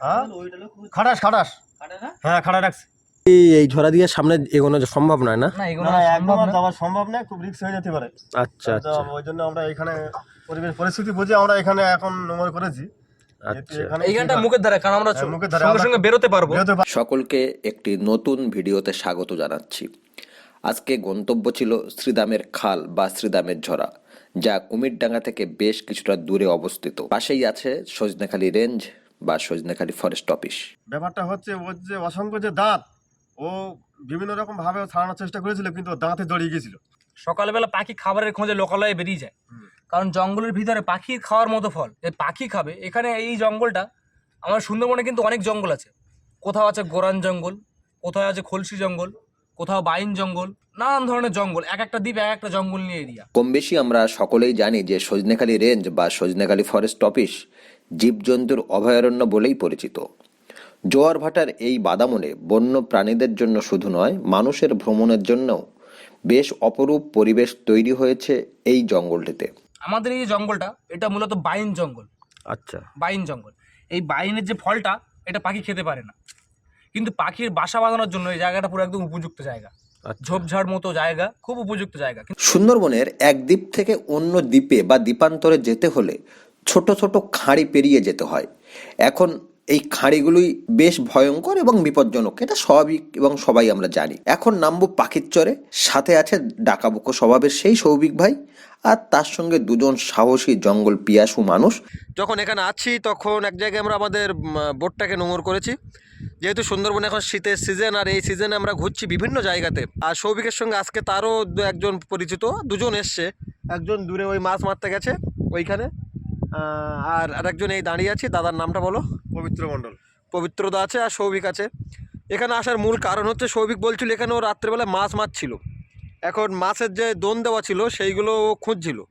হ্যাঁ? খাটাস খাটাস। হ্যাঁ খাটা রাখছি। এই ঝরা দিয়ে সামনে এগোনো সম্ভব নয় না? না একদম সম্ভব আর যাওয়া সম্ভব না খুব রিস্ক হয়ে যেতে পারে। আচ্ছা আচ্ছা। ওই জন্য আমরা এখানে পরিবেশ পরিস্থিতি বুঝে আমরা এখানে এখন নোংর করেছি। আচ্ছা। হ্যাঁ, সকলকে একটি নতুন ভিডিওতে স্বাগত জানাচ্ছি। আজকে গন্তব্য ছিল শ্রীদামের খাল বা শ্রীদামের ঝরা যা কুমিরডাঙ্গা থেকে বেশ কিছুটা দূরে অবস্থিত। পাশেই আছে সজনেখালি রেঞ্জ বা সজনেখালি ফরেস্ট অফিস ব্যাপারটা হচ্ছে ওর যে অসংখ্য যে দাঁত ও বিভিন্ন রকম ভাবে ছাড়ানোর চেষ্টা করেছিল কিন্তু দাঁতে জড়িয়ে গেছিল সকালবেলা পাখি খাবারের খোঁজে লোকালয়ে বেরিয়ে যায়। কারণ জঙ্গলের ভিতরে পাখি খাওয়ার মতো ফল এই পাখি খাবে এখানে এই জঙ্গলটা আমার সুন্দরবনে কিন্তু অনেক জঙ্গল আছে। কোথাও আছে গোরান জঙ্গল কোথাও আছে খলসি জঙ্গল কোথাও বাইন জঙ্গল নানান ধরনের জঙ্গল এক একটা দ্বীপ এক একটা জঙ্গল নিয়ে এরিয়া। কম বেশি আমরা সকলেই জানি যে সজনেখালি রেঞ্জ বা সজনেখালি ফরেস্ট অফিস জীবজন্তুর অভয়ারণ্য বলেই পরিচিত। জোয়ার ভাটার এই বাদামনে বন্য প্রাণীদের জন্য শুধু নয় মানুষের ভ্রমণের জন্যও বেশ অপরূপ পরিবেশ তৈরি হয়েছে এই জঙ্গলটিতে। আমাদের এই জঙ্গলটা এটা মূলত বাইন জঙ্গল। আচ্ছা। বাইন জঙ্গল। এই বাইনের যে ফলটা এটা পাখি খেতে পারে না। কিন্তু পাখির বাসা বাঁধানোর জন্য এই জায়গাটা পুরো একদম উপযুক্ত জায়গা। আচ্ছা। ঝোপঝাড় মতো জায়গা খুব উপযুক্ত জায়গা। কিন্তু সুন্দরবনের এক দ্বীপ থেকে অন্য দ্বীপে বা দ্বীপান্তরে যেতে হলে ছোট ছোট খাঁড়ি পেরিয়ে যেতে হয়। এখন এই খাঁড়িগুলোই বেশ ভয়ঙ্কর এবং বিপজ্জনক। এটা স্বাভাবিক এবং সবাই আমরা জানি। এখন নামবো পাখির চরে সাথে আছে ডাকাবুকো স্বভাবের সেই সৌভিক ভাই আর তার সঙ্গে দুজন সাহসী জঙ্গল পিয়াসু মানুষ। যখন এখানে আছি, তখন এক জায়গায় আমরা আমাদের বোটটাকে নোংর করেছি। যেহেতু সুন্দরবন এখন শীতের সিজন আর এই সিজনে আমরা ঘুরছি বিভিন্ন জায়গাতে। আর সৌভিকের সঙ্গে আজকে তারও একজন পরিচিত, দুজন এসছে। একজন দূরে ওই মাছ মারতে গেছে, ওইখানে। আর আরেকজন এই দাঁড়িয়ে আছে দাদার নামটা বলো। পবিত্র মণ্ডল। পবিত্রদা আছে আর সৌভিক আছে। এখানে আসার মূল কারণ হচ্ছে সৌভিক বলছিল এখানে ও রাত্রেবেলা মাছ মারছিল। এখন মাছের যে দোন দেওয়া ছিল সেইগুলো ও খুঁজছিল।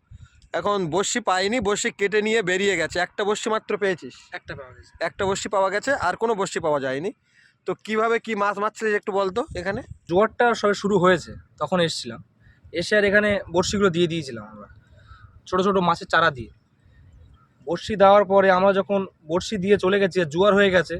এখন বড়শি পায়নি বড়শি কেটে নিয়ে বেরিয়ে গেছে। একটা বড়শি মাত্র পেয়েছিস? একটা পাওয়া গেছে। একটা বড়শি পাওয়া গেছে আর কোনো বড়শি পাওয়া যায়নি। তো কীভাবে কি মাছ মারছিলিস একটু বলতো এখানে? জোয়ারটা সবে শুরু হয়েছে তখন এসেছিলাম। এসে আর এখানে বড়শিগুলো দিয়ে দিয়েছিলাম আমরা। ছোটো ছোটো মাছের চারা দিয়ে। বড়শি দেওয়ার পরে আমরা যখন বড়শি দিয়ে চলে গেছি আর জোয়ার হয়ে গেছে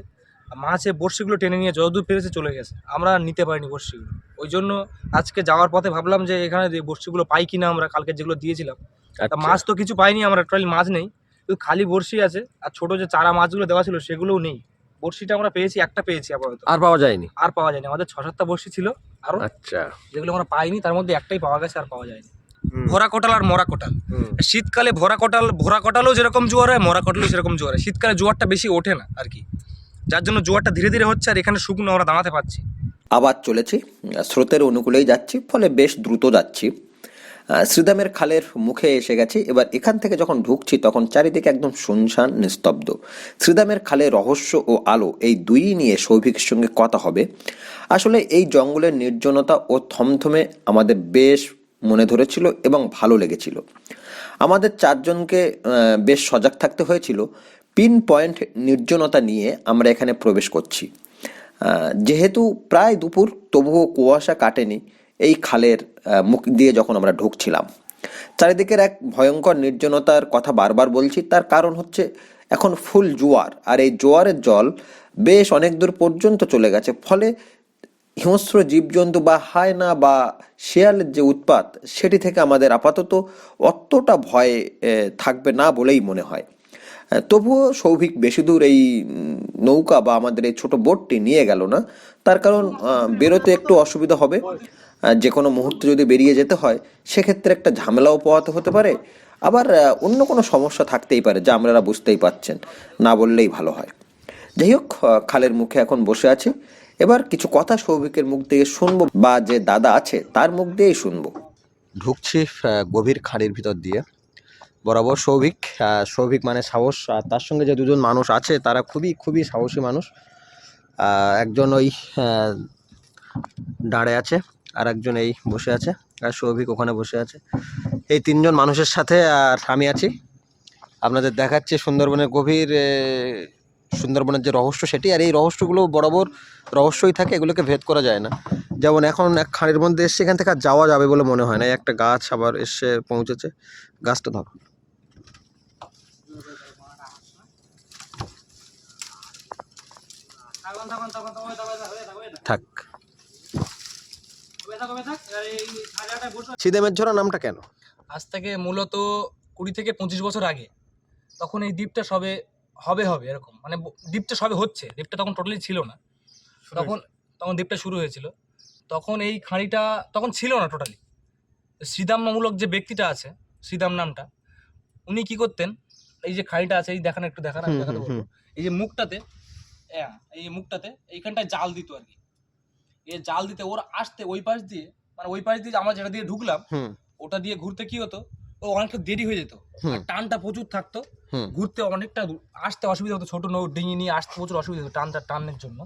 মাছে বড়শিগুলো টেনে নিয়ে যতদূর পেরেছে চলে গেছে। আমরা আর নিতে পারিনি বড়শিগুলো। ওই জন্য আজকে যাওয়ার পথে ভাবলাম যে এখানে বড়শিগুলো পাই কিনা আমরা কালকে যেগুলো দিয়েছিলাম। তা মাছ তো কিছু পাইনি আমরা টোটালি মাছ নেই। শুধু খালি বড়শি আছে আর ছোট যে চারা মাছগুলো দেওয়া ছিল সেগুলোও নেই। বড়শিটা আমরা পেয়েছি একটা পেয়েছি আপাতত। আর পাওয়া যায়নি? আর পাওয়া যায়নি। আমাদের ছ সাতটা বড়শি ছিল আরও। আচ্ছা। যেগুলো আমরা পাইনি তার মধ্যে একটাই পাওয়া গেছে আর পাওয়া যায়নি। ভরা কোটাল আর মরা কোটাল। শীতকালে ভরা কোটাল ভরা কোটালও যেরকম জোয়ার হয় মরা কোটালও সেরকম জোয়ার হয়। শীতকালে জোয়ারটা বেশি ওঠে না আর কি। যার জন্য জোয়ারটা ধীরে ধীরে হচ্ছে আর এখানে শুকনো আমরা দাঁড়াতে পারছি। আবার চলেছি। স্রোতের অনুকূলেই যাচ্ছি ফলে বেশ দ্রুত যাচ্ছি। শ্রীদামের খালের মুখে এসে গেছি। এবার এখান থেকে যখন ঢুকছি তখন চারিদিকে একদম শুনশান নিস্তব্ধ। শ্রীদামের খালে রহস্য ও আলো এই দুই নিয়ে সৌভিকের সঙ্গে কথা হবে। আসলে এই জঙ্গলের নির্জনতা ও থমথমে আমাদের বেশ মনে ধরেছিল এবং ভালো লেগেছিল। আমাদের চারজনকে বেশ সজাগ থাকতে হয়েছিল। পিন পয়েন্ট নির্জনতা নিয়ে আমরা এখানে প্রবেশ করছি। যেহেতু প্রায় দুপুর, তবুও কুয়াশা কাটেনি এই খালের মুখ দিয়ে যখন আমরা ঢুকছিলাম। চারিদিকের এক ভয়ঙ্কর নির্জনতার কথা বারবার বলছি, তার কারণ হচ্ছে এখন ফুল জোয়ার। আর এই জোয়ারের জল বেশ অনেক দূর পর্যন্ত চলে গেছে। ফলে হিংস্র জীবজন্তু বা হায়না বা শেয়ালের যে উৎপাত, সেটি থেকে আমাদের আপাতত অতটা ভয় থাকবে না বলেই মনে হয়। তবুও সৌভিক বেশি দূর এই নৌকা বা আমাদের এই ছোট বোটটি নিয়ে গেল না। তার কারণ বেরোতে একটু অসুবিধা হবে। যে কোনো মুহূর্তে যদি বেরিয়ে যেতে হয়, সেক্ষেত্রে একটা ঝামেলাও পোহাতে হতে পারে। আবার অন্য কোনো সমস্যা থাকতেই পারে, যা আপনারা বুঝতেই পাচ্ছেন না বললেই ভালো হয়। যাই হোক খালের মুখে এখন বসে আছি। এবার কিছু কথা সৌভিকের মুখ দিয়ে শুনব বা যে দাদা আছে তার মুখ দিয়েই শুনব। ঢুকছি গভীর খাঁড়ির ভিতর দিয়ে। বরাবর সৌভিক সৌভিক মানে সাহস, আর তার সঙ্গে যে দুজন মানুষ আছে, তারা খুবই খুবই সাহসী মানুষ। একজন ওই দাঁড়ে আছে আর একজন এই বসে আছে, আর সৌভিক ওখানে বসে আছে। এই তিনজন মানুষের সাথে আর আমি আছি। আপনাদের দেখাচ্ছি সুন্দরবনের গভীর সুন্দরবনের যে রহস্য সেটি আর এই রহস্যগুলো বরাবর রহস্যই থাকে, এগুলোকে ভেদ করা যায় না। যেমন এখন এক খাঁড়ির মধ্যে এসে এখান থেকে আর যাওয়া যাবে বলে মনে হয় না। একটা গাছ আবার এসে পৌঁছেছে। গাছটা ধরো। থাক। সিদেমের ঝোড়া নামটা কেন? আজ থেকে মূলত কুড়ি থেকে পঁচিশ বছর আগে। তখন এই দ্বীপটা সবে হবে হবে এরকম। মানে দ্বীপটা সবে হচ্ছে দ্বীপটা তখন টোটালি ছিল না। তখন তখন দ্বীপটা শুরু হয়েছিল। তখন এই খাঁড়িটা তখন ছিল না টোটালি শ্রীদামমূলক যে ব্যক্তিটা আছে শ্রীদাম নামটা উনি কি করতেন এই যে খাঁড়িটা আছে এই দেখান একটু দেখান আমি দেখাতে বলব। এই যে মুখটাতে এই মুখটাতে এইখানটায় জাল দিত আর কি। এই জাল দিতে ওর আসতে ওই পাশ দিয়ে মানে ওই পাশ দিয়ে আমরা যেটা দিয়ে ঢুকলাম ওটা দিয়ে ঘুরতে কি হতো? ও অনেকটা দেরি হয়ে যেত। টানটা প্রচুর থাকতো। ঘুরতে অনেকটা আসতে অসুবিধা হতো ছোট নৌ ডিঙি নিয়ে আসতে প্রচুর অসুবিধা হতো টানটা টানের জন্য।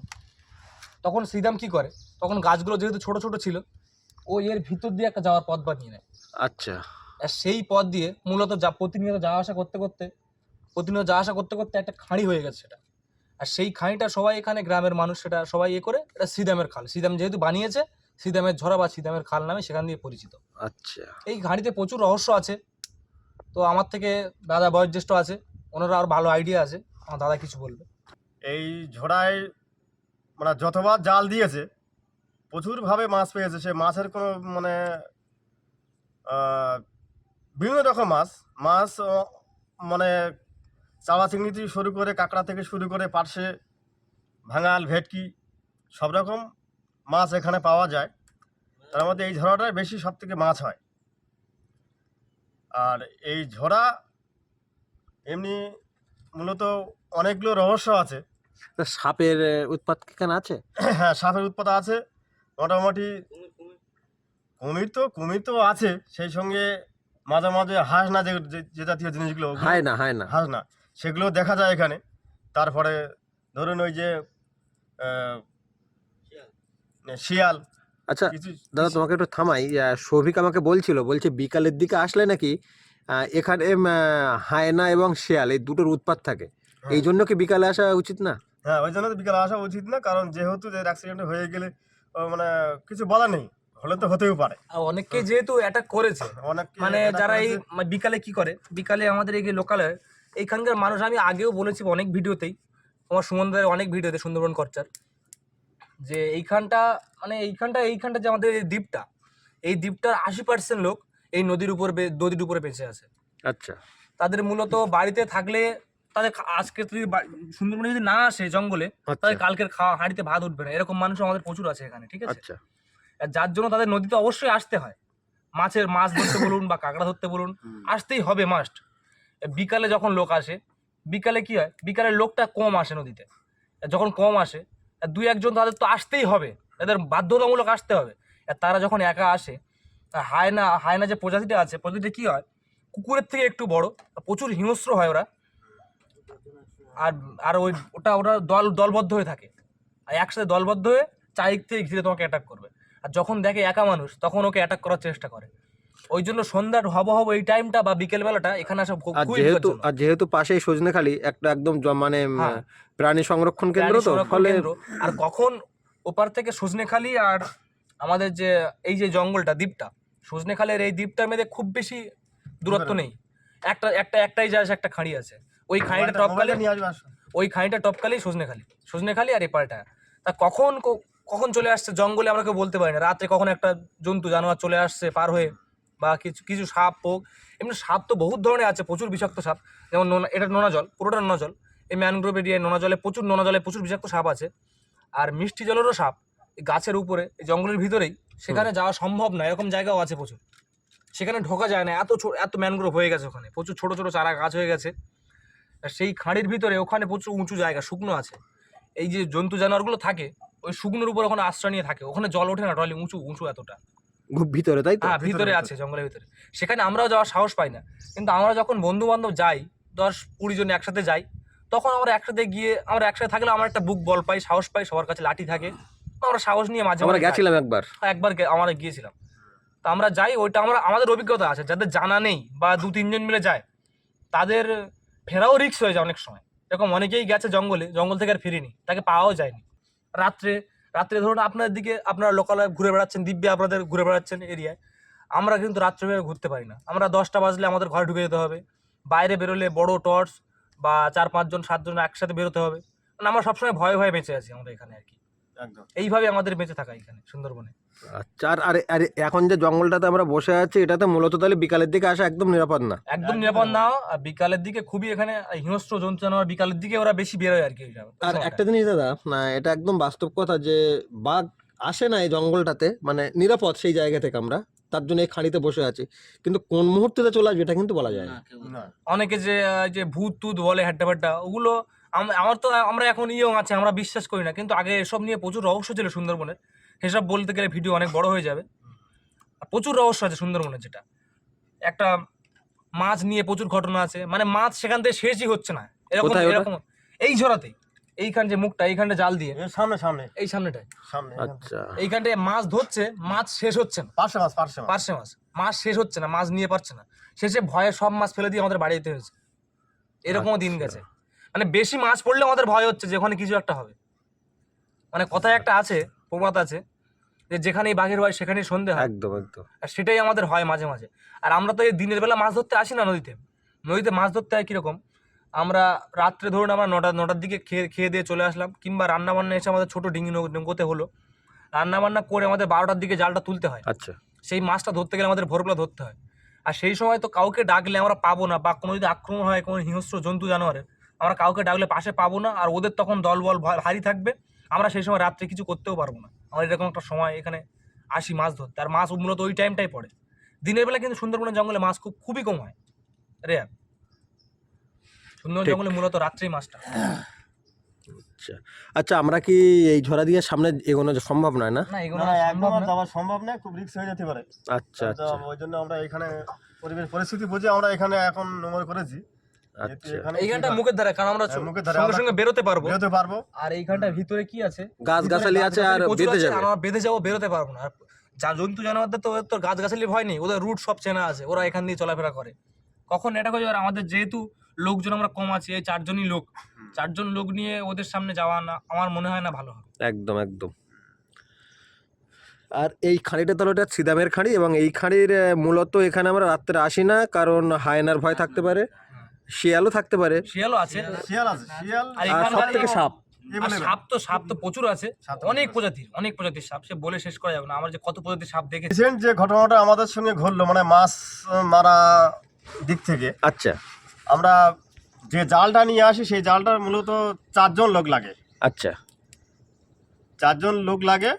তখন শ্রীদাম কি করে? তখন গাছগুলো যেহেতু ছোট ছোট ছিল ও এর ভিতর দিয়ে একটা যাওয়ার পথ বানিয়ে নেয়। আচ্ছা। আর সেই পথ দিয়ে মূলত যা প্রতিনিয়ত যাওয়া আসা করতে করতে প্রতিনিয়ত যাওয়া আসা করতে করতে একটা খাঁড়ি হয়ে গেছে সেটা। আর সেই খাঁড়িটা সবাই এখানে গ্রামের মানুষ সেটা সবাই এ করে এটা শ্রীদামের খাল। শ্রীদাম যেহেতু বানিয়েছে শ্রীদামের ঝরা বা শ্রীদামের খাল নামে সেখান দিয়ে পরিচিত। আচ্ছা। এই ঘাঁড়িতে প্রচুর রহস্য আছে। তো আমার থেকে দাদা বয়োজ্যেষ্ঠ আছে ওনারা আর ভালো আইডিয়া আছে আমার দাদা কিছু বলবে। এই ঝোড়ায় মানে যতবার জাল দিয়েছে প্রচুরভাবে মাছ পেয়েছে সে মাছের কোনো মানে বিভিন্ন রকম মাছ মাছ মানে চাওয়া চিংড়ি থেকে শুরু করে কাঁকড়া থেকে শুরু করে পার্শে ভাঙাল ভেটকি সব রকম মাছ এখানে পাওয়া যায়। তার মধ্যে এই ঝোড়াটায় বেশি সব থেকে মাছ হয়। আর এই ঝোড়া এমনি মূলত অনেকগুলো রহস্য আছে। সাপের উৎপাত কি এখানে আছে? হ্যাঁ সাপের উৎপাদ আছে। মোটামুটি কুমির তো কুমির তো আছে। সেই সঙ্গে মাঝে মাঝে হাঁস না যে যে- জাতীয় জিনিসগুলো হয় না হায় না। হাঁস না। সেগুলো দেখা যায় এখানে। তারপরে ধরুন ওই যে আহ, শিয়াল। আচ্ছা দাদা তোমাকে একটু থামাই। সৌভিক আমাকে বলছিল বলছে বিকালের দিকে আসলে নাকি এখানে হায়না এবং শিয়াল এই দুটোর উৎপাত থাকে। হ্যাঁ। এই জন্য কি বিকালে আসা উচিত না? হ্যাঁ ওই জন্য তো বিকালে আসা উচিত না কারণ যেহেতু যে অ্যাক্সিডেন্ট হয়ে গেলে মানে কিছু বলা নেই হলে তো হতেও পারে। আর অনেককে যেহেতু অ্যাটাক করেছে অনেক মানে যারা এই বিকালে কি করে? বিকালে আমাদের এই যে লোকালের এইখানকার মানুষ আমি আগেও বলেছি অনেক ভিডিওতেই আমার সুমনদের অনেক ভিডিওতে সুন্দরবন কর্চার যে এইখানটা মানে এইখানটা এইখানটা যে আমাদের এই দ্বীপটা এই দ্বীপটার আশি পার্সেন্ট লোক এই নদীর উপর বে- নদীর উপরে বেঁচে আছে। আচ্ছা। তাদের মূলত বাড়িতে থাকলে তাদের আজকে যদি সুন্দরবনে যদি না আসে জঙ্গলে আচ্ছা। তাদের কালকের খাওয়া হাঁড়িতে ভাত উঠবে না। এরকম মানুষ আমাদের প্রচুর আছে এখানে ঠিক আছে? আচ্ছা। আর যার জন্য তাদের নদীতে অবশ্যই আসতে হয়। মাছের মাছ ধরতে বলুন বা কাঁকড়া ধরতে বলুন আসতেই হবে মাস্ট বিকালে যখন লোক আসে বিকালে কি হয়? বিকালে লোকটা কম আসে নদীতে। যখন কম আসে দুই একজন তাদের তো আসতেই হবে। তাদের বাধ্যতামূলক আসতে হবে। আর তারা যখন একা আসে হায়না হায়না যে প্রজাতিটা আছে, প্রজাতিটা কি হয়? কুকুরের থেকে একটু বড়, প্রচুর হিংস্র হয় ওরা। আর আর ওই, ওটা ওটা দল, দলবদ্ধ হয়ে থাকে। আর একসাথে দলবদ্ধ হয়ে চারিদিক থেকে ঘিরে তোমাকে অ্যাটাক করবে। আর যখন দেখে একা মানুষ, তখন ওকে অ্যাটাক করার চেষ্টা করে। ওই জন্য সন্ধ্যার হব হব এই টাইমটা বা বিকেল বেলাটা এখানে আসা আর যেহেতু আর যেহেতু পাশেই সজনেখালি একটা একদম জ- মানে উম, হ্যাঁ। প্রাণী সংরক্ষণ কেন্দ্র তো ফলে আর কখন ওপার থেকে সজনেখালি আর আমাদের যে এই যে জঙ্গলটা দ্বীপটা সজনেখালের এই দ্বীপটার মধ্যে খুব বেশি দূরত্ব নেই। একটা একটা একটাই যায় একটা খাঁড়ি আছে। ওই খাঁড়িটা টপকালে নিয়ে আসবে আসো। ওই খাঁড়িটা টপকালেই সজনেখালি। সজনেখালি আর এপারটা। তা কখন ক- কখন চলে আসছে জঙ্গলে আমরা কেউ বলতে পারি না। রাত্রে কখন একটা জন্তু জানোয়ার চলে আসছে পার হয়ে বা কিছু কিছু সাপ পোক এমনি সাপ তো বহুত ধরনের আছে প্রচুর বিষাক্ত সাপ। যেমন নোনা এটা নোনা জল পুরোটা নোনা জল। এই ম্যানগ্রোভ এরিয়ায় নোনা জলে প্রচুর নোনা জলে প্রচুর বিষাক্ত সাপ আছে। আর মিষ্টি জলেরও সাপ এই গাছের উপরে এই জঙ্গলের ভিতরেই সেখানে যাওয়া সম্ভব না এরকম জায়গাও আছে প্রচুর। সেখানে ঢোকা যায় না এত এত ম্যানগ্রোভ হয়ে গেছে ওখানে প্রচুর ছোট ছোট চারা গাছ হয়ে গেছে। আর সেই খাঁড়ির ভিতরে ওখানে প্রচুর উঁচু জায়গা শুকনো আছে। এই যে জন্তু জানোয়ারগুলো থাকে ওই শুকনোর উপর ওখানে আশ্রয় নিয়ে থাকে ওখানে জল ওঠে না টলি উঁচু উঁচু এতটা। ভিতরে তাই তো? হ্যাঁ ভিতরে। আছে জঙ্গলের ভিতরে। সেখানে আমরাও যাওয়ার সাহস পাই না। কিন্তু আমরা যখন বন্ধু বান্ধব যাই দশ কুড়ি জন একসাথে যাই তখন আমরা একসাথে গিয়ে আমরা একসাথে থাকলে আমার একটা বুক বল পাই সাহস পাই সবার কাছে লাঠি থাকে। আমরা সাহস নিয়ে মাঝে আমরা। গেছিলাম একবার। একবার আমরা গিয়েছিলাম। তো আমরা যাই ওইটা আমরা আমাদের অভিজ্ঞতা আছে যাদের জানা নেই বা দু তিনজন মিলে যায় তাদের ফেরাও রিক্স হয়ে যায় অনেক সময়। এরকম অনেকেই গেছে জঙ্গলে জঙ্গল থেকে আর ফিরিনি তাকে পাওয়াও যায়নি। রাত্রে রাত্রে ধরুন আপনার দিকে আপনারা লোকালয়ে ঘুরে বেড়াচ্ছেন, দিব্যে আপনাদের ঘুরে বেড়াচ্ছেন এরিয়ায় আমরা কিন্তু রাত্রে ঘুরতে পারি না। আমরা দশটা বাজলে আমাদের ঘরে ঢুকে যেতে হবে। বাইরে বেরোলে বড় টর্চ বা চার পাঁচজন, সাতজন একসাথে বেরোতে হবে। মানে আমরা সবসময় ভয়ে ভয়ে বেঁচে আছি আমরা এখানে আর কি। এইভাবে আমাদের বেঁচে থাকা এখানে সুন্দরবনে। আচ্ছা আর আরে আরে এখন যে জঙ্গলটাতে আমরা বসে আছি এটাতে মূলত তাহলে বিকালের দিকে আসা একদম নিরাপদ না? একদম নিরাপদ না। আর বিকালের দিকে খুবই এখানে হিংস্র জন্তু জানোয়ার বিকালের দিকে ওরা বেশি বেরোয় আর কি আর একটা জিনিস দাদা না এটা একদম বাস্তব কথা যে বাঘ আসে না এই জঙ্গলটাতে মানে নিরাপদ সেই জায়গা থেকে আমরা তার জন্য এই খাঁড়িতে বসে আছি। কিন্তু কোন মুহূর্তে চলে আসবে এটা কিন্তু বলা যায় না। অনেকে যে যে ভূত টুত বলে হাড্ডা ফাড্ডা ওগুলো আমার তো আমরা এখন ইয়ং আছে আমরা বিশ্বাস করি না। কিন্তু আগে এসব নিয়ে প্রচুর রহস্য ছিল সুন্দরবনের। সেসব বলতে গেলে ভিডিও অনেক বড় হয়ে যাবে। প্রচুর রহস্য আছে সুন্দরবনের যেটা। একটা মাছ নিয়ে প্রচুর ঘটনা আছে। মানে মাছ সেখান থেকে শেষই হচ্ছে না। এরকম এরকম। এই ঝরাতেই এইখান যে মুখটা এইখানটা জাল দিয়ে। সামনে সামনে। এই সামনেটাই সামনে আচ্ছা। এইখানটায় মাছ ধরছে মাছ শেষ হচ্ছে না। পার্শ্বে মাছ পার্শ্বে মাছ। মাছ। মাছ শেষ হচ্ছে না মাছ নিয়ে পারছে না। শেষে ভয়ে সব মাছ ফেলে দিয়ে আমাদের বাড়ি যেতে হয়েছে। এরকমও দিন আচ্ছা। গেছে। মানে বেশি মাছ পড়লে আমাদের ভয় হচ্ছে যে ওখানে কিছু একটা হবে। মানে কথায় একটা আছে প্রবাদ আছে যে যেখানেই বাঘের হয় সেখানেই সন্ধে হয়। একদম একদম। আর সেটাই আমাদের হয় মাঝে মাঝে। আর আমরা তো এই দিনের বেলা মাছ ধরতে আসি না নদীতে। নদীতে মাছ ধরতে হয় কীরকম? আমরা রাত্রে ধরুন আমরা নটা নটার দিকে খেয়ে খেয়ে দিয়ে চলে আসলাম কিংবা রান্না বান্না এসে আমাদের ছোটো ডিঙি নৌকোতে হলো। রান্না বান্না করে আমাদের বারোটার দিকে জালটা তুলতে হয়। আচ্ছা। সেই মাছটা ধরতে গেলে আমাদের ভোরবেলা ধরতে হয়। আর সেই সময় তো কাউকে ডাকলে আমরা পাবো না বা কোনো যদি আক্রমণ হয় কোনো হিংস্র জন্তু জানোয়ারের আমরা কাউকে ডাকলে পাশে পাবো না আর ওদের তখন দলবল ভা- ভারী থাকবে। আমরা সেই সময় রাত্রে কিছু করতেও পারব না। আমার এরকম একটা সময় এখানে আসি মাছ ধরতে আর মাছ মূলত ওই টাইমটাই পড়ে। দিনের বেলা কিন্তু সুন্দরবনের জঙ্গলে মাছ খুব খুবই কম হয়। রেয়ার। সুন্দরবন জঙ্গলে মূলত রাত্রেই মাছটা আচ্ছা। আচ্ছা আমরা কি এই ঝরা দিয়ে সামনে এগোনো সম্ভব নয় না? না এগুলো সম্ভব একদম আর না। যাওয়া সম্ভব না খুব রিস্ক হয়ে যেতে পারে। আচ্ছা আচ্ছা। ওই জন্য আমরা এখানে পরিবেশ পরিস্থিতি বুঝে আমরা এখানে এখন নম্বর করেছি। এইখানটা মুখের ধারে কারণ আমরা হ্যাঁ, সঙ্গে সঙ্গে বেরোতে পারব। বেরোতে পারব। আর এইখানটার ভিতরে কি আছে? গাছ গাছালি আছে আর বেঁধে যাবে। আমরা বেঁধে যাব বেরোতে পারব না। আর যা জন্তু জানোয়ারদের তো ওদের তো গাছ গাছালি ভয় নেই ওদের রুট সব চেনা আছে ওরা এখান দিয়ে চলাফেরা করে। কখন এটা করে আমাদের যেহেতু লোকজন আমরা কম আছি এই চারজনই লোক চারজন লোক নিয়ে ওদের সামনে যাওয়া না আমার মনে হয় না ভালো হবে। একদম একদম। আর এই খাঁড়িটা তাহলে ওটা সিদামের খাঁড়ি এবং এই খাঁড়ির মূলত এখানে আমরা রাত্রে আসি না কারণ হায়নার ভয় থাকতে পারে। শিয়ালও থাকতে পারে। শিয়ালও আছে। শিয়াল আছে। শিয়াল আর আর সব থেকে সাপ। আর সাপ তো সাপ তো প্রচুর আছে। সাপ অনেক প্রজাতির অনেক প্রজাতির সাপ। সে বলে শেষ করা যাবে না। আমার যে কত প্রজাতির সাপ দেখেছি। রিসেন্ট যে ঘটনাটা আমাদের সঙ্গে ঘটলো মানে মাছ মারা দিক থেকে আচ্ছা। আমরা যে জালটা নিয়ে আসি সেই জালটার মূলত চারজন লোক লাগে। আচ্ছা। চারজন লোক লাগে।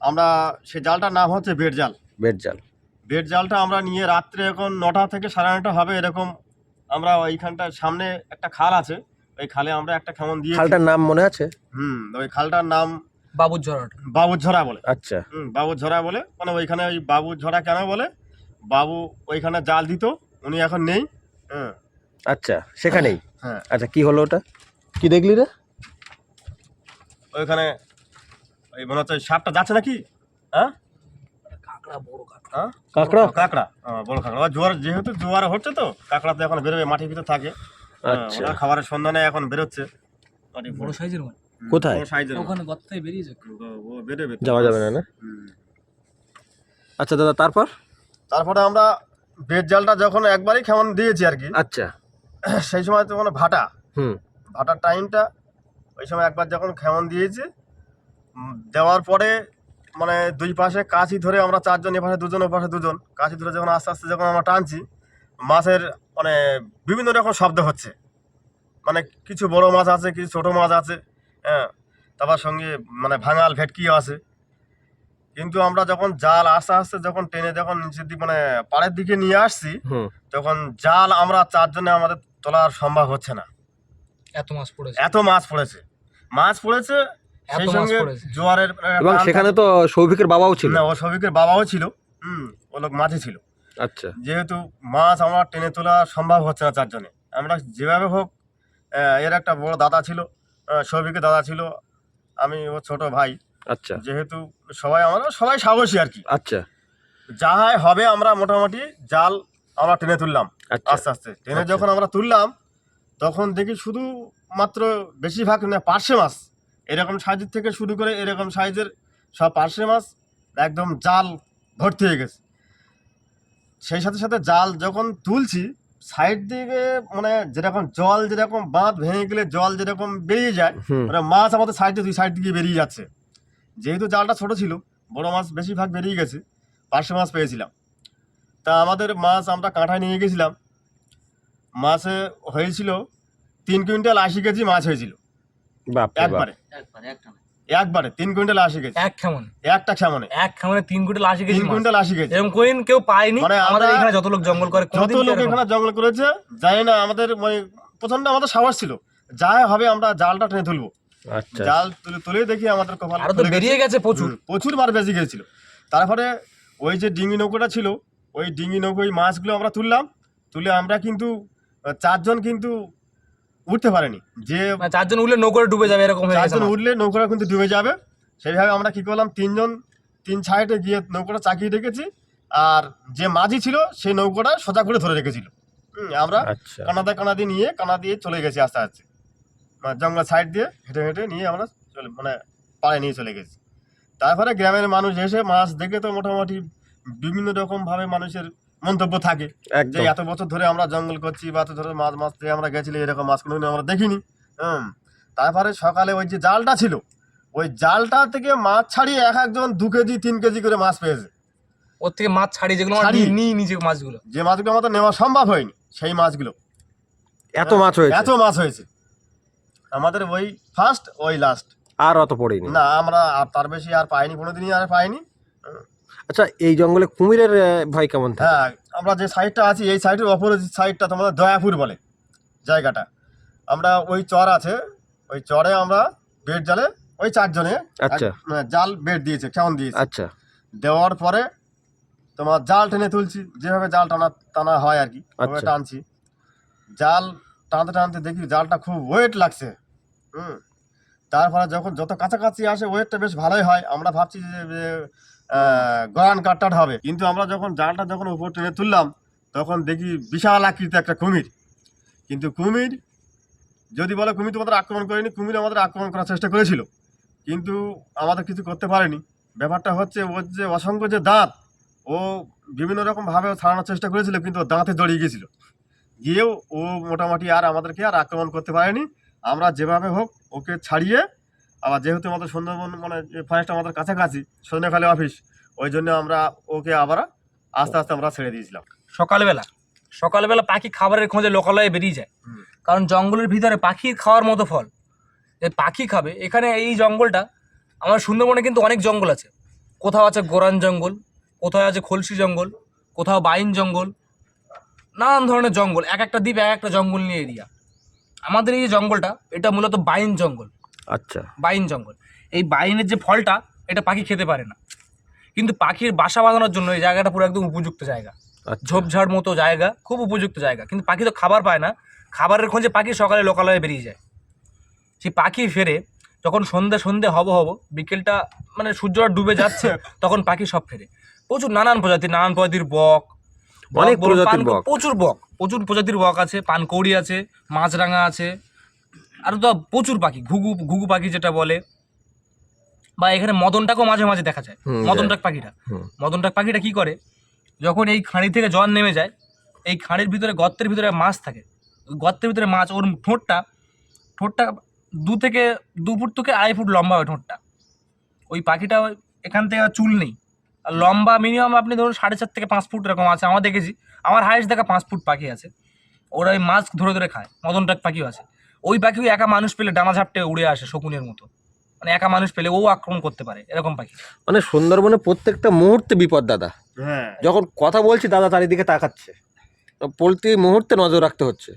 আমরা সেই জালটার নাম হচ্ছে বেড জাল। বেড জাল। বেড জালটা আমরা নিয়ে রাত্রে এখন নটা থেকে সাড়ে নটা হবে এরকম আমরা ওইখানটার সামনে একটা খাল আছে ওই খালে আমরা একটা খেমন দিয়ে খালটার নাম মনে আছে? হুম ওই খালটার নাম বাবুর ঝরাট বলে। আচ্ছা। হুম বাবুরঝরা বলে মানে ওইখানে ওই বাবুরঝরা কেন বলে? বাবু ওইখানে জাল দিত উনি এখন নেই হ্যাঁ আচ্ছা সেখানেই? হ্যাঁ। আচ্ছা কি হলো ওটা? কি দেখলি রে? ওইখানে ওই মনে হচ্ছে সাপটা যাচ্ছে নাকি? হ্যাঁ? কাঁকড়া কাঁকড়া। হ্যাঁ? কাঁকড়া? কাঁকড়া। বড় কাঁকড়া। জোয়ার যেহেতু জোয়ার হচ্ছে তো কাঁকড়া তো এখন বেরোবে মাটির ভিতরে থাকে। আচ্ছা। খাবারের সন্ধানে এখন বেরোচ্ছে। বড় সাইজের মানে। কোথায়? সাইজের ওখানে ও বেরোবে যাওয়া যাবে না না? আচ্ছা দাদা তারপর? তারপরে আমরা বেড জালটা যখন একবারই কেমন দিয়েছি আর কি আচ্ছা। সেই সময় তো কোনো ভাটা। হুম। ভাটার টাইমটা ওই সময় একবার যখন খেমন দিয়েছি দেওয়ার পরে মানে দুই পাশে কাঁচি ধরে আমরা চারজন এপাশে দুজন ওপাশে দুজন। কাঁচি ধরে যখন আস্তে আস্তে যখন আমরা টানছি মাছের মানে বিভিন্ন রকম শব্দ হচ্ছে। মানে কিছু বড় মাছ আছে কিছু ছোট মাছ আছে হ্যাঁ। তারপর সঙ্গে মানে ভাঙাল ভেটকিও আছে। কিন্তু আমরা যখন জাল আস্তে আস্তে যখন টেনে যখন নিচের দিকে মানে পাড়ের দিকে নিয়ে আসছি তখন জাল আমরা চারজনে আমাদের তোলার সম্ভব হচ্ছে না। এত মাছ পড়েছে। এত মাছ পড়েছে। মাছ পড়েছে সেই সঙ্গে জোয়ারের এবং সেখানে তো সৌভিকের বাবাও ছিল। না ও সবিকের বাবাও ছিল। হুম ও লোক মাঝে ছিল। আচ্ছা। যেহেতু মাছ আমরা টেনে তোলা সম্ভব হচ্ছে না চারজনে। আমরা যেভাবে হোক এর একটা বড় দাদা ছিল সৌভিকের দাদা ছিল আমি ও ছোট ভাই। আচ্ছা। যেহেতু সবাই আমরা সবাই সাহসী আর কি। আচ্ছা। যা হবে আমরা মোটামুটি জাল আমরা টেনে তুললাম আচ্ছা। আস্তে আস্তে। টেনে আচ্ছা। যখন আমরা তুললাম তখন দেখি শুধু মাত্র বেশিরভাগ না পার্শে মাছ। এরকম সাইজের থেকে শুরু করে এরকম সাইজের সব পার্শে মাছ একদম জাল ভর্তি হয়ে গেছে। সেই সাথে সাথে জাল যখন তুলছি সাইড দিকে মানে যেরকম জল যেরকম বাঁধ ভেঙে গেলে জল যেরকম বেরিয়ে যায় মানে মাছ আমাদের সাইডে দুই সাইড দিকে বেরিয়ে যাচ্ছে। যেহেতু জালটা ছোট ছিল বড় মাছ বেশিরভাগ বেরিয়ে গেছে পার্শে মাছ পেয়েছিলাম। তা আমাদের মাছ আমরা কাঁঠায় নিয়ে গেছিলাম। মাছে হয়েছিল তিন কুইন্টাল আশি কেজি মাছ হয়েছিল। একবারে। একবারে তিন কুইন্টাল আশি কেজি। এক খেমন। একটা খেমনে। এক খেমনে তিন কুইন্টাল আশি কেজি তিন কুইন্টাল আশি কেজি। এরকম কোইন কেউ পায়নি। মানে আমাদের এখানে যত লোক জঙ্গল করে যত লোক এখানে জঙ্গল করেছে জানি না আমাদের মানে প্রথমটা আমাদের সাহস ছিল। যাই হবে আমরা জালটা টেনে তুলবো। আচ্ছা। জাল তুলে তুলে দেখি আমাদের কপাল। আরও তো বেরিয়ে গেছে। প্রচুর। প্রচুর বেশি গেছিল তারপরে ওই যে ডিঙি নৌকোটা ছিল ওই ডিঙি নৌকো ওই মাছগুলো আমরা তুললাম। তুলে আমরা কিন্তু চারজন কিন্তু উঠতে পারেনি। যে মানে চারজন উঠলে নৌকরে ডুবে যাবে এরকম চারজন উঠলে নৌকোটা কিন্তু ডুবে যাবে। সেইভাবে আমরা কি করলাম তিনজন তিন সাইডে গিয়ে নৌকোটা চাকিয়ে রেখেছি। আর যে মাঝি ছিল সেই নৌকোটা সোজা করে ধরে রেখেছিল। হুম, আমরা আচ্ছা। কানাদা কানাদি নিয়ে কানা দিয়ে চলে গেছি আস্তে আস্তে। মানে জঙ্গল সাইড দিয়ে হেঁটে হেঁটে নিয়ে আমরা চলে মানে পাড়ে নিয়ে চলে গেছি। তারপরে গ্রামের মানুষ এসে মাছ দেখে তো মোটামুটি বিভিন্ন রকম ভাবে মানুষের মন্তব্য থাকে যে এত বছর ধরে আমরা জঙ্গল করছি বা এত ধরে মাছ মাছ দিয়ে আমরা গেছিলি এরকম মাছ কোনোদিন আমরা দেখিনি। হুম। তারপরে সকালে ওই যে জালটা ছিল ওই জালটা থেকে মাছ ছাড়িয়ে এক একজন দু কেজি তিন কেজি করে মাছ পেয়েছে। ওর থেকে মাছ ছাড়িয়ে যেগুলো নিই নিজে মাছগুলো। যে মাছগুলো আমাদের নেওয়া সম্ভব হয়নি সেই মাছগুলো। এত মাছ হয়েছে? এত মাছ হয়েছে। আমাদের ওই ফার্স্ট ওই লাস্ট আর অত পড়েনি। না আমরা আর তার বেশি আর পাইনি কোনোদিনই আর পাইনি। আচ্ছা এই জঙ্গলে কুমিরের ভয় কেমন থাকে? হ্যাঁ আমরা যে সাইডটা আছি এই সাইডের অপোজিট সাইডটা তোমাদের দয়াপুর বলে জায়গাটা। আমরা ওই চর আছে ওই চরে আমরা বেড জালে ওই চারজনে আচ্ছা। মানে জাল বেড দিয়েছে কেমন দিয়েছে। আচ্ছা। দেওয়ার পরে তোমার জাল টেনে তুলছি যেভাবে জাল টানা টানা হয় আর কি ওভাবে আচ্ছা। টানছি। জাল টানতে টানতে দেখি জালটা খুব ওয়েট লাগছে হুম। তারপরে যখন যত কাছাকাছি আসে ওয়েটটা বেশ ভালোই হয়। আমরা ভাবছি যে আহ, কাটটাট হবে। কিন্তু আমরা যখন জালটা যখন উপর টেনে তুললাম তখন দেখি বিশাল আকৃতি একটা কুমির। কিন্তু কুমির যদি বলে কুমির তোমাদের আক্রমণ করেনি কুমির আমাদের আক্রমণ করার চেষ্টা করেছিল। কিন্তু আমাদের কিছু করতে পারেনি। ব্যাপারটা হচ্ছে ওর যে অসংখ্য যে দাঁত ও বিভিন্ন রকম ভাবে ছাড়ানোর চেষ্টা করেছিল কিন্তু দাঁতে জড়িয়ে গেছিল। গিয়েও ও মোটামুটি আর আমাদেরকে আর আক্রমণ করতে পারেনি। আমরা যেভাবে হোক ওকে ছাড়িয়ে আবার যেহেতু আমাদের সুন্দরবন মানে ফরেস্ট আমাদের কাছাকাছি সন্ধ্যাখালী অফিস ওই জন্য আমরা ওকে আবার আস্তে আস্তে আমরা ছেড়ে দিয়েছিলাম। সকালবেলা সকালবেলা পাখি খাবারের খোঁজে লোকালয়ে বেরিয়ে যায়। কারণ জঙ্গলের ভিতরে পাখির খাওয়ার মতো ফল। যে পাখি খাবে এখানে এই জঙ্গলটা আমার সুন্দরবনে কিন্তু অনেক জঙ্গল আছে। কোথাও আছে গোরান জঙ্গল কোথাও আছে খলসি জঙ্গল কোথাও বাইন জঙ্গল নানান ধরনের জঙ্গল এক একটা দ্বীপ এক একটা জঙ্গল নিয়ে এরিয়া। আমাদের এই যে জঙ্গলটা এটা মূলত বাইন জঙ্গল। আচ্ছা। বাইন জঙ্গল। এই বাইনের যে ফলটা এটা পাখি খেতে পারে না। কিন্তু পাখির বাসা বাঁধানোর জন্য এই জায়গাটা পুরো একদম উপযুক্ত জায়গা। আচ্ছা। ঝোপঝাড় মতো জায়গা খুব উপযুক্ত জায়গা। কিন্তু পাখি তো খাবার পায় না। খাবারের খোঁজে পাখি সকালে লোকালয়ে বেরিয়ে যায়। সেই পাখি ফেরে যখন সন্ধে সন্ধে হব হব বিকেলটা মানে সূর্যটা ডুবে যাচ্ছে তখন পাখি সব ফেরে। প্রচুর নানান প্রজাতির নানান প্রজাতির বক। অনেক প্রজাতির বক। প্রচুর বক। প্রচুর প্রজাতির বক আছে পানকৌড়ি আছে মাছরাঙা আছে। আর তো প্রচুর পাখি ঘুঘু ঘুঘু পাখি যেটা বলে বা এখানে মদনটাকেও মাঝে মাঝে দেখা যায় মদনটাক পাখিটা। মদনটাক পাখিটা কি করে? যখন এই খাঁড়ি থেকে জল নেমে যায় এই খাঁড়ির ভিতরে গর্তের ভিতরে মাছ থাকে। গর্তের ভিতরে মাছ ওর ঠোঁটটা ঠোঁটটা দু থেকে দু ফুট থেকে আড়াই ফুট লম্বা হয় ঠোঁটটা। ওই পাখিটা এখান থেকে আর চুল নেই। আর লম্বা মিনিমাম আপনি ধরুন সাড়ে চার থেকে পাঁচ ফুট এরকম আছে আমার দেখেছি। আমার হাইস্ট দেখা পাঁচ ফুট পাখি আছে। ওরা ওই মাছ ধরে ধরে খায় মদনটাক পাখিও আছে। ওই পাখিও একা মানুষ পেলে ডানা ঝাপটে উড়ে আসে শকুনের মতো। মানে একা মানুষ পেলে ও আক্রমণ করতে পারে এরকম পাখি। মানে সুন্দরবনে প্রত্যেকটা মুহূর্তে বিপদ দাদা। হ্যাঁ। যখন কথা বলছি দাদা চারিদিকে তাকাচ্ছে। তো প্রতি মুহূর্তে নজর রাখতে হচ্ছে।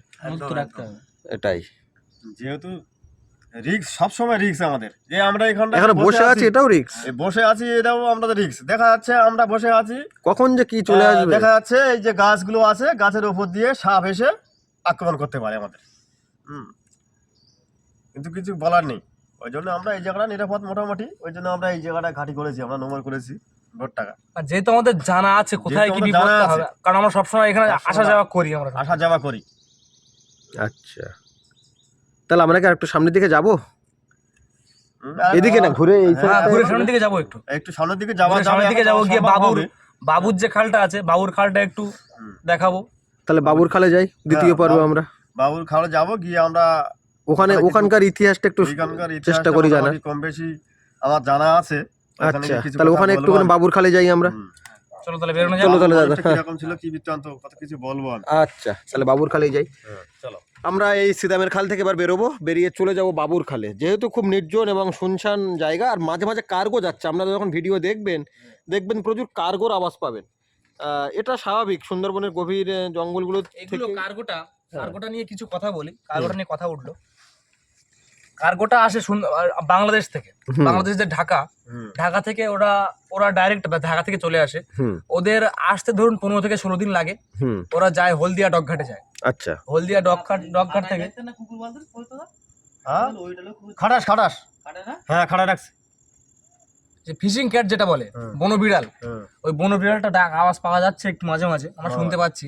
রাখতে হবে। এটাই। যেহেতু রিক্স সবসময় রিক্স আমাদের। যে আমরা এখানটা এখানে বসে আছি এটাও রিক্স এই বসে আছি এটাও আমাদের রিক্স দেখা যাচ্ছে আমরা বসে আছি কখন যে কি চলে আহ, আসবে? দেখা যাচ্ছে এই যে গাছগুলো আছে গাছের উপর দিয়ে সাপ এসে আক্রমণ করতে পারে আমাদের। হুম। কিন্তু কিছু বলার নেই। ওই জন্য আমরা এই জায়গাটা নিরাপদ মোটামুটি। ওই জন্য আমরা এই জায়গাটা ঘাটি করেছি আমরা নোংর করেছি ভোট টাকা। আর যেহেতু আমাদের জানা আছে কোথায় কি জানা হবে কারণ আমরা সবসময় এখানে আসা যাওয়া করি আমরা আসা যাওয়া করি। আচ্ছা। তাহলে আমরা কি আর একটু সামনের দিকে যাব? এদিকে না ঘুরে এই হ্যাঁ, হ্যাঁ, ঘুরে সামনের দিকে যাব একটু। একটু সামনের দিকে যাওয়া সামনের দিকে যাব গিয়ে বাবুর বাবুর যে খালটা আছে বাবুর খালটা একটু দেখাবো। তাহলে বাবুর খালে যাই দ্বিতীয় হ্যাঁ, পর্বে আমরা। বাবুর খালে যাব গিয়ে আমরা ওখানে ওখানে ওখানকার ইতিহাসটা একটু চেষ্টা করি মোটামুটি কম বেশি আমার জানা আছে। আচ্ছা তাহলে ওখানে আমি। বাবুর খালে যাই আমরা। চলো তাহলে বেরোনো চলো তাহলে দাদা। কীরকম ছিল কি বৃত্তান্ত কত কিছু বলব আমি আচ্ছা তাহলে বাবুর খালেই যাই। চলো। আমরা এই সিদামের খাল থেকে এবার বেরোবো বেরিয়ে চলে যাব বাবুর খালে। যেহেতু খুব নির্জন এবং শুনশান জায়গা আর মাঝে মাঝে কার্গো যাচ্ছে। আপনারা যখন ভিডিও দেখবেন দেখবেন প্রচুর কার্গোর আওয়াজ পাবেন। আহ, এটা স্বাভাবিক সুন্দরবনের গভীর জঙ্গলগুলো এগুলো থেকে কার্গোটা কার্গোটা নিয়ে কিছু কথা বলি। কার্গোটা নিয়ে কথা উঠল। কার্গোটা আসে বাংলাদেশ থেকে। বাংলাদেশ যে ঢাকা হুম। ঢাকা থেকে ওরা ওরা ডাইরেক্ট ঢাকা থেকে চলে আসে। ওদের আসতে ধরুন পনেরো থেকে ষোলো দিন লাগে। হুম। ওরা যায় হলদিয়া ডকঘাটে যায়। আচ্ছা। হলদিয়া ডকঘাট ডকঘাট থেকে। হ্যাঁ? খাটাস খাটাস হ্যাঁ খাটা রাখছি। যে ফিশিং ক্যাট যেটা বলে বন বিড়াল। ওই বনবিড়ালটা ডাক আওয়াজ পাওয়া যাচ্ছে একটু মাঝে মাঝে। আমরা হ্যাঁ। শুনতে পাচ্ছি।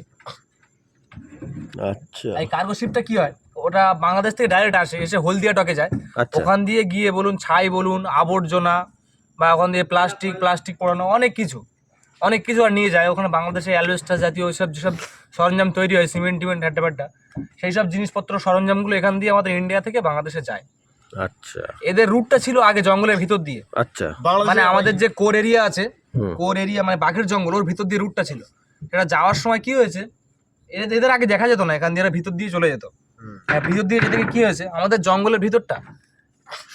আচ্ছা। এই কার্গো শিপটা কি হয়? ওটা বাংলাদেশ থেকে ডাইরেক্ট আসে এসে হলদিয়া টকে যায়। আচ্ছা। ওখান দিয়ে গিয়ে বলুন ছাই বলুন আবর্জনা বা ওখান দিয়ে প্লাস্টিক প্লাস্টিক পোড়ানো অনেক কিছু। অনেক কিছু আর নিয়ে যায়। ওখানে বাংলাদেশে অ্যালবেস্টার জাতীয় ওইসব যেসব সরঞ্জাম তৈরি হয় সিমেন্ট টিমেন্ট ব্যাট্টা সেই সব জিনিসপত্র সরঞ্জামগুলো এখান দিয়ে আমাদের ইন্ডিয়া থেকে বাংলাদেশে যায়। আচ্ছা। এদের রুটটা ছিল আগে জঙ্গলের ভিতর দিয়ে। আচ্ছা। মানে আমাদের যে কোর এরিয়া আছে কোর এরিয়া মানে বাঘের জঙ্গল ওর ভিতর দিয়ে রুটটা ছিল। এটা যাওয়ার সময় কি হয়েছে? এদের এদের আগে দেখা যেত না এখান দিয়ে এরা ভিতর দিয়ে চলে যেত। ভিতর দিয়ে যেতে কি হয়েছে? আমাদের জঙ্গলের ভিতরটা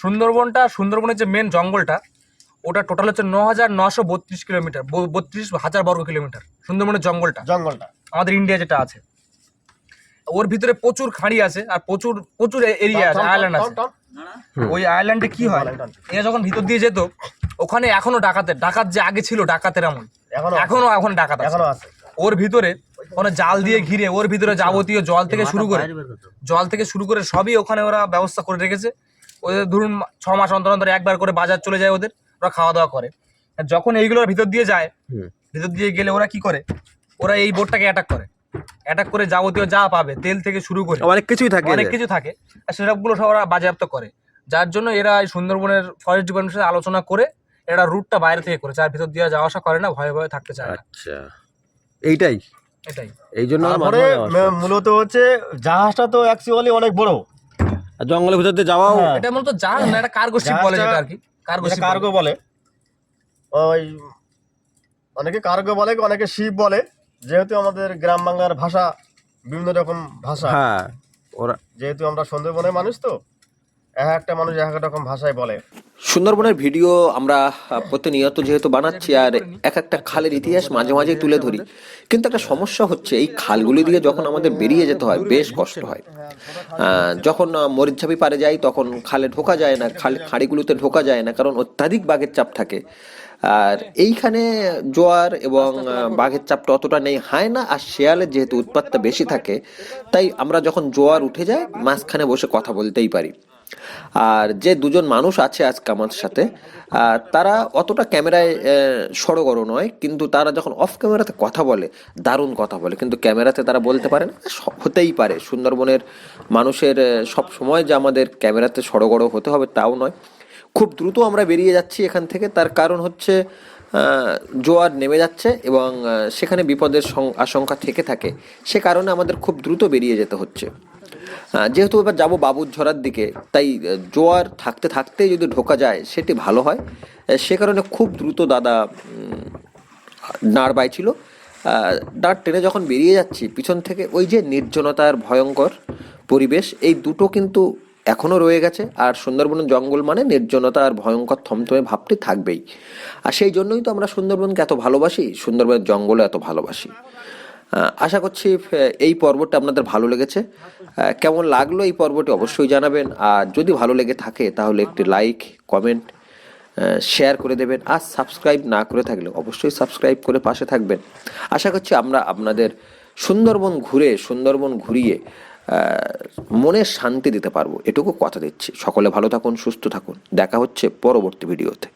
সুন্দরবনটা সুন্দরবনের যে মেন জঙ্গলটা ওটা টোটাল হচ্ছে ন হাজার নশো বত্রিশ কিলোমিটার বত্রিশ হাজার বর্গ কিলোমিটার সুন্দরবনের জঙ্গলটা। জঙ্গলটা। আমাদের ইন্ডিয়া যেটা আছে ওর ভিতরে প্রচুর খাঁড়ি আছে আর প্রচুর প্রচুর এরিয়া আছে আইল্যান্ড আছে। ওই আইল্যান্ডে কি হয়? এরা যখন ভিতর দিয়ে যেত ওখানে এখনও ডাকাতের ডাকাত যে আগে ছিল ডাকাতের এমন। এখনও এখনও এখন ডাকাত এখনও আছে। ওর ভিতরে ওখানে জাল দিয়ে ঘিরে ওর ভিতরে যাবতীয় জল থেকে শুরু করে জল থেকে শুরু করে সবই ওখানে ওরা ব্যবস্থা করে রেখেছে। ওদের ধরুন ছ মাস অন্তর অন্তর একবার করে বাজার চলে যায় ওদের ওরা খাওয়া দাওয়া করে যখন এইগুলোর ভিতর দিয়ে যায় ভিতর দিয়ে গেলে ওরা কি করে? ওরা এই বোটটাকে অ্যাটাক করে। অ্যাটাক করে যাবতীয় যা পাবে তেল থেকে শুরু করে। অনেক কিছুই থাকে অনেক। কিছু থাকে। আর সেসবগুলো সব ওরা বাজেয়াপ্ত করে। যার জন্য এরা এই সুন্দরবনের ফরেস্ট ডিপার্টমেন্টের সাথে আলোচনা করে এরা রুটটা বাইরে থেকে করেছে। আর ভিতর দিয়ে যাওয়া আসা করে না ভয়ে ভয়ে থাকতে চায় না। আচ্ছা। এইটাই। এটাই। এই জন্য তারপরে মূলত হচ্ছে জাহাজটা তো অ্যাকচুয়ালি অনেক বড়। আর জঙ্গলের ভিতর দিয়ে যাওয়াও হ্যাঁ। এটা মূলত জাহাজ না এটা কার্গো শিপ বলে যেটা আর কি কার্গো শিপ কার্গো বলে। ওই অনেকে কার্গো বলে অনেকে শিপ বলে। যেহেতু আমাদের গ্রাম বাংলার ভাষা বিভিন্ন রকম ভাষা। হ্যাঁ ওরা যেহেতু আমরা সুন্দরবনের মানুষ তো এক একটা মানুষ এক রকম ভাষায় বলে। সুন্দরবনের ভিডিও আমরা প্রতিনিয়ত যেহেতু বানাচ্ছি আর এক একটা খালের ইতিহাস মাঝে মাঝে তুলে ধরি কিন্তু একটা সমস্যা হচ্ছে এই খালগুলি দিয়ে যখন আমাদের বেরিয়ে যেতে হয় বেশ কষ্ট হয়। যখন আহ, মরিচঝাপি পারে যাই তখন খালে ঢোকা যায় না খাল খাড়িগুলোতে ঢোকা যায় না কারণ অত্যাধিক বাঘের চাপ থাকে। আর এইখানে জোয়ার এবং বাঘের চাপটা অতটা নেই হয় না আর শেয়ালের যেহেতু উৎপাতটা বেশি থাকে তাই আমরা যখন জোয়ার উঠে যায় মাঝখানে বসে কথা বলতেই পারি। আর যে দুজন মানুষ আছে আজকে আমার সাথে তারা অতটা ক্যামেরায় সড়গড় নয়, কিন্তু তারা যখন অফ ক্যামেরাতে কথা বলে, দারুণ কথা বলে, কিন্তু ক্যামেরাতে তারা বলতে পারে না হতেই পারে। সুন্দরবনের মানুষের সব সময় যে আমাদের ক্যামেরাতে সড়গড় হতে হবে তাও নয়। খুব দ্রুত আমরা বেরিয়ে যাচ্ছি এখান থেকে, তার কারণ হচ্ছে জোয়ার নেমে যাচ্ছে এবং সেখানে বিপদের আশঙ্কা থেকে থাকে। সে কারণে আমাদের খুব দ্রুত বেরিয়ে যেতে হচ্ছে। যেহেতু এবার যাব বাবুর ঝরার দিকে, তাই জোয়ার থাকতে থাকতে যদি ঢোকা যায়, সেটি ভালো হয়। সে কারণে খুব দ্রুত দাদা দাঁড় বাইছিল। দাঁড় টেনে যখন বেরিয়ে যাচ্ছি, পিছন থেকে ওই যে নির্জনতার ভয়ঙ্কর পরিবেশ, এই দুটো কিন্তু এখনও রয়ে গেছে। আর সুন্দরবন জঙ্গল মানে নির্জনতা আর ভয়ঙ্কর থমথমে ভাবটি থাকবেই। আর সেই জন্যই তো আমরা সুন্দরবনকে এত ভালোবাসি, সুন্দরবনের জঙ্গলও এত ভালোবাসি। আশা করছি এই পর্বটা আপনাদের ভালো লেগেছে। কেমন লাগল এই পর্বটি অবশ্যই জানাবেন। আর যদি ভালো লেগে থাকে তাহলে একটি লাইক কমেন্ট শেয়ার করে দেবেন। আর সাবস্ক্রাইব না করে থাকলে অবশ্যই সাবস্ক্রাইব করে পাশে থাকবেন। আশা করছি আমরা আপনাদের সুন্দরবন ঘুরে সুন্দরবন ঘুরিয়ে আহ, মনে শান্তি দিতে পারব। এটুকু কথা দিচ্ছি। সকলে ভালো থাকুন সুস্থ থাকুন। দেখা হচ্ছে পরবর্তী ভিডিওতে